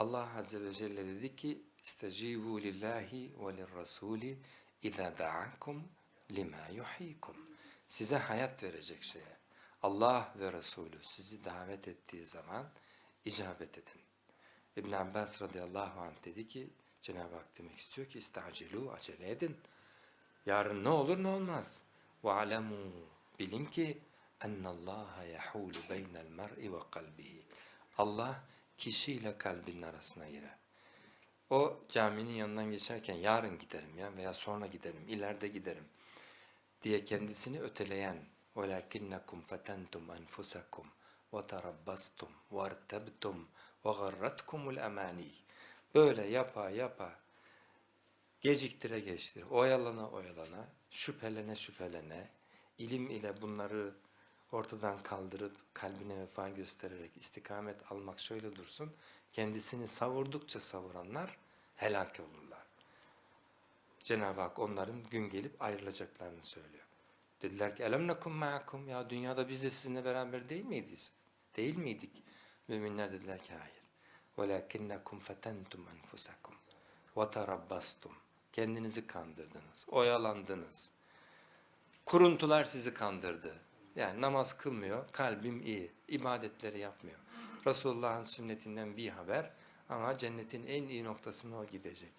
Allah Azze ve Celle dedi ki İstecibu lillahi ve lirrasuli izâ da'akum lima yuhyikum. Size hayat verecek şeye. Allah ve Resulü sizi davet ettiği zaman icabet edin. İbn Abbas radıyallahu anh dedi ki Cenab-ı Hak demek istiyor ki istacelu acele edin. Yarın ne olur ne olmaz. Alemu bilin ki ennallaha yahulu beynel mer'i ve kalbihi. Allah kişiyle kalbinin arasına girer. O caminin yanından geçerken yarın giderim ya veya sonra giderim, ileride giderim diye kendisini öteleyen وَلَكِنَّكُمْ فَتَنْتُمْ أَنْفُسَكُمْ وَتَرَبَّسْتُمْ وَارْتَبْتُمْ وَغَرَّتْكُمُ الْأَمَانِيِ Böyle yapa yapa geciktire geçtire, oyalana oyalana, şüphelene şüphelene, ilim ile bunları ortadan kaldırıp kalbine vefa göstererek istikamet almak şöyle dursun. Kendisini savurdukça savuranlar helak olurlar. Cenab-ı Hak onların gün gelip ayrılacaklarını söylüyor. Dediler ki elem nekum ma'akum ya dünyada biz de sizinle beraber değil miydiz? Değil miydik? Müminler dediler ki hayır. Velakinnekum fetentum enfusakum ve tarabbastum. Kendinizi kandırdınız, oyalandınız. Kuruntular sizi kandırdı. Yani namaz kılmıyor, kalbim iyi, ibadetleri yapmıyor. Resulullah'ın sünnetinden bir haber ama cennetin en iyi noktasına o gidecek.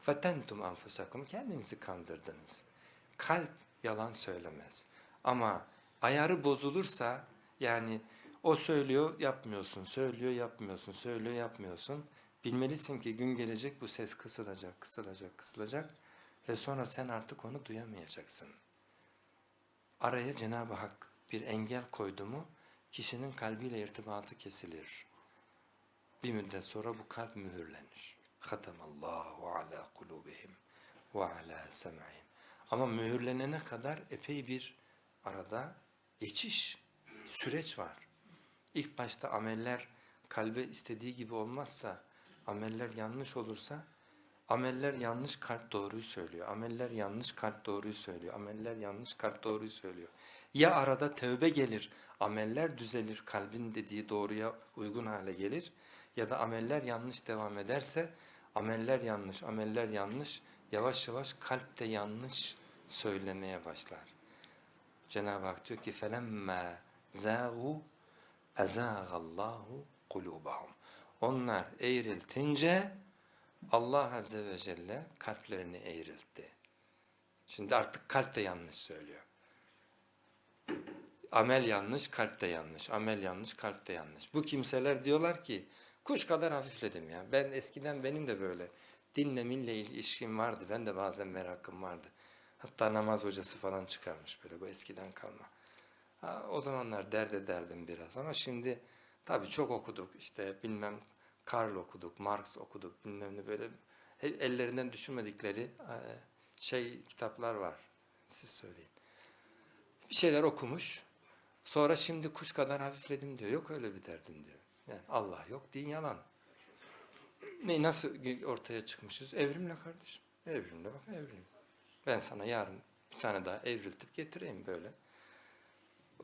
Fetentum anfusakum kendinizi kandırdınız. Kalp yalan söylemez. Ama ayarı bozulursa yani o söylüyor yapmıyorsun, söylüyor yapmıyorsun, söylüyor yapmıyorsun. Bilmelisin ki gün gelecek bu ses kısılacak, kısılacak, kısılacak ve sonra sen artık onu duyamayacaksın. Araya Cenab-ı Hak bir engel koydu mu kişinin kalbiyle irtibatı kesilir. Bir müddet sonra bu kalp mühürlenir. Hatamallahu ala kulubihim ve ala sem'ihim. Ama mühürlenene kadar epey bir arada geçiş, süreç var. İlk başta ameller kalbe istediği gibi olmazsa, ameller yanlış olursa, ameller yanlış kalp doğruyu söylüyor. Ameller yanlış kalp doğruyu söylüyor. Ameller yanlış kalp doğruyu söylüyor. Ya arada tövbe gelir, ameller düzelir, kalbin dediği doğruya uygun hale gelir ya da ameller yanlış devam ederse ameller yanlış, ameller yanlış, yavaş yavaş kalp de yanlış söylemeye başlar. Cenab-ı Hak diyor ki فَلَمَّا زَاغُوا اَزَاغَ اللّٰهُ قُلُوبَهُمْ Onlar eğriltince Allah Azze ve Celle kalplerini eğriltti. Şimdi artık kalp de yanlış söylüyor. Amel yanlış, kalp de yanlış. Amel yanlış, kalp de yanlış. Bu kimseler diyorlar ki kuş kadar hafifledim ya. Ben eskiden benim de böyle dinle minle ilişkim vardı. Ben de bazen merakım vardı. Hatta namaz hocası falan çıkarmış böyle bu eskiden kalma. Ha, o zamanlar dert ederdim biraz ama şimdi tabii çok okuduk işte bilmem Karl okuduk, Marx okuduk bilmem ne böyle ellerinden düşünmedikleri e, şey kitaplar var. Siz söyleyin. Bir şeyler okumuş. Sonra şimdi kuş kadar hafifledim diyor. Yok öyle bir derdim diyor. Yani Allah yok, din yalan. Ne nasıl ortaya çıkmışız? Evrimle kardeşim. Evrimle bak evrim. Ben sana yarın bir tane daha evriltip getireyim böyle.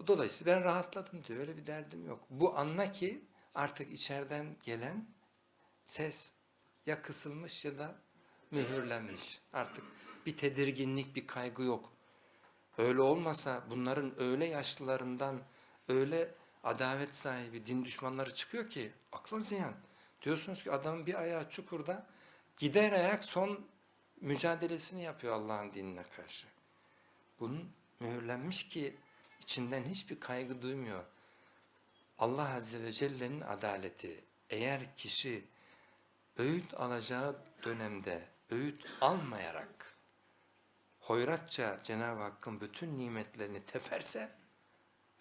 Dolayısıyla ben rahatladım diyor. Öyle bir derdim yok. Bu anla ki artık içeriden gelen ses ya kısılmış ya da mühürlenmiş. Artık bir tedirginlik, bir kaygı yok. Öyle olmasa bunların öyle yaşlılarından öyle adavet sahibi din düşmanları çıkıyor ki akla ziyan. Diyorsunuz ki adam bir ayağı çukurda gider ayak son mücadelesini yapıyor Allah'ın dinine karşı. Bunun mühürlenmiş ki içinden hiçbir kaygı duymuyor. Allah Azze ve Celle'nin adaleti eğer kişi öğüt alacağı dönemde öğüt almayarak hoyratça Cenab-ı Hakk'ın bütün nimetlerini teperse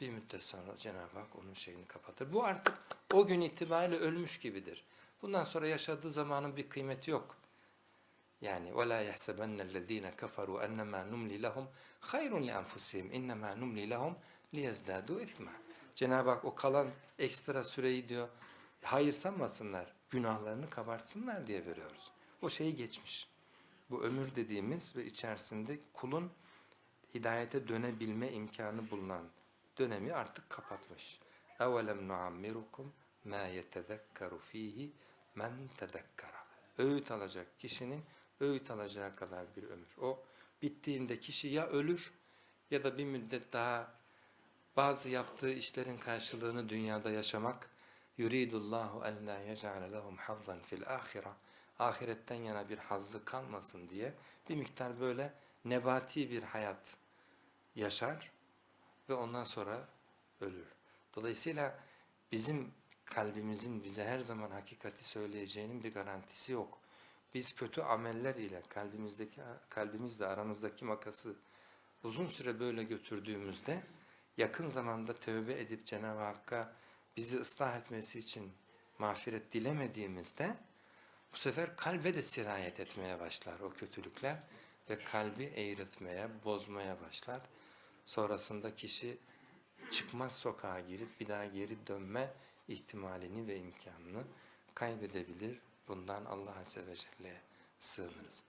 bir müddet sonra Cenab-ı Hak onun şeyini kapatır. Bu artık o gün itibariyle ölmüş gibidir. Bundan sonra yaşadığı zamanın bir kıymeti yok. Yani وَلَا يَحْسَبَنَّ الَّذ۪ينَ كَفَرُوا اَنَّمَا نُمْلِ لَهُمْ خَيْرٌ لِأَنْفُسِهِمْ اِنَّمَا نُمْلِ لَهُمْ لِيَزْدَادُوا اِثْمًا Cenab-ı Hak o kalan ekstra süreyi diyor, hayır sanmasınlar, günahlarını kabartsınlar diye veriyoruz. O şeyi geçmiş. Bu ömür dediğimiz ve içerisinde kulun hidayete dönebilme imkanı bulunan dönemi artık kapatmış. اَوَلَمْ نُعَمِّرُكُمْ مَا يَتَذَكَّرُ ف۪يهِ men tedekkara. Öğüt alacak kişinin öğüt alacağı kadar bir ömür. O bittiğinde kişi ya ölür ya da bir müddet daha bazı yaptığı işlerin karşılığını dünyada yaşamak yuridullahu en la yec'ale lehum hazzan fil ahire ahiretten yana bir hazzı kalmasın diye bir miktar böyle nebati bir hayat yaşar ve ondan sonra ölür. Dolayısıyla bizim kalbimizin bize her zaman hakikati söyleyeceğinin bir garantisi yok. Biz kötü ameller ile kalbimizdeki kalbimizle aramızdaki makası uzun süre böyle götürdüğümüzde yakın zamanda tövbe edip Cenab-ı Hakk'a bizi ıslah etmesi için mağfiret dilemediğimizde bu sefer kalbe de sirayet etmeye başlar o kötülükler ve kalbi eğritmeye, bozmaya başlar. Sonrasında kişi çıkmaz sokağa girip bir daha geri dönme ihtimalini ve imkanını kaybedebilir. Bundan Allah Azze ve Celle'ye sığınırız.